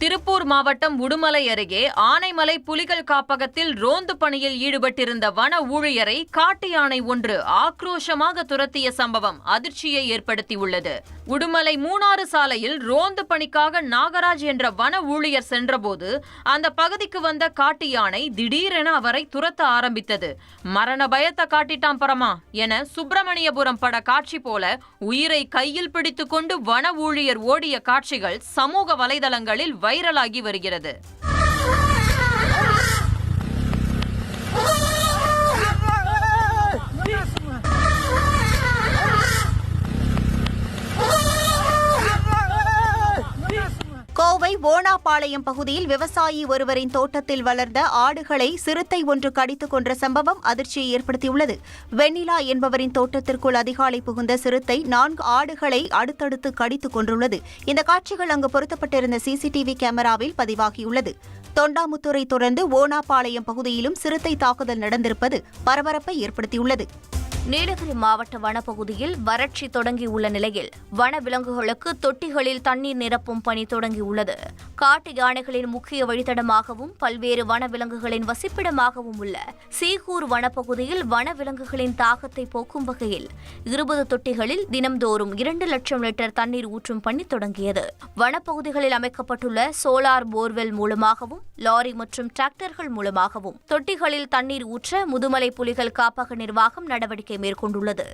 திருப்பூர் மாவட்டம் உடுமலை அருகே ஆனைமலை புலிகள் காப்பகத்தில் ரோந்து பணியில் ஈடுபட்டிருந்த வன ஊழியரை காட்டு யானை ஒன்று ஆக்ரோஷமாக துரத்திய சம்பவம் அதிர்ச்சியை ஏற்படுத்தியுள்ளது. உடுமலை மூணாறு சாலையில் ரோந்து பணிக்காக நாகராஜ் என்ற வன ஊழியர் சென்றபோது அந்த பகுதிக்கு வந்த காட்டு யானை திடீரென அவரை துரத்த ஆரம்பித்தது. மரண பயத்தை காட்டிட்டான் பரமா என சுப்பிரமணியபுரம் பட காட்சி போல உயிரை கையில் பிடித்துக்கொண்டு வன ஊழியர் ஓடிய காட்சிகள் சமூக வலைதளங்களில் வைரலாகி வருகிறது. கோவை ஓனாபாளையம் பகுதியில் விவசாயி ஒருவரின் தோட்டத்தில் வளர்ந்த ஆடுகளை சிறுத்தை ஒன்று கடித்துக் கொன்ற சம்பவம் அதிர்ச்சியை ஏற்படுத்தியுள்ளது. வெண்ணிலா என்பவரின் தோட்டத்திற்குள் அதிகாலை புகுந்த சிறுத்தை நான்கு ஆடுகளை அடுத்தடுத்து கடித்துக் கொண்டுள்ளது இந்த காட்சிகள் அங்கு பொருத்தப்பட்டிருந்த சிசிடிவி கேமராவில் பதிவாகியுள்ளது. தொண்டாமுத்தூரை தொடர்ந்து ஓனாபாளையம் பகுதியிலும் சிறுத்தை தாக்குதல் நடந்திருப்பது பரபரப்பை ஏற்படுத்தியுள்ளது. நீலகிரி மாவட்ட வனப்பகுதியில் வறட்சி தொடங்கியுள்ள நிலையில் வனவிலங்குகளுக்கு தொட்டிகளில் தண்ணீர் நிரப்பும் பணி தொடங்கியுள்ளது. காட்டு யானைகளின் முக்கிய வழித்தடமாகவும் பல்வேறு வனவிலங்குகளின் வசிப்பிடமாகவும் உள்ள சீகூர் வனப்பகுதியில் வனவிலங்குகளின் தாகத்தை போக்கும் வகையில் இருபது தொட்டிகளில் தினம்தோறும் இரண்டு லட்சம் லிட்டர் தண்ணீர் ஊற்றும் பணி தொடங்கியது. வனப்பகுதிகளில் அமைக்கப்பட்டுள்ள சோலார் போர்வெல் மூலமாகவும் லாரி மற்றும் டிராக்டர்கள் மூலமாகவும் தொட்டிகளில் தண்ணீர் ஊற்ற முதுமலை புலிகள் காப்பக நிர்வாகம் நடவடிக்கை மேற்கொண்டுள்ளது.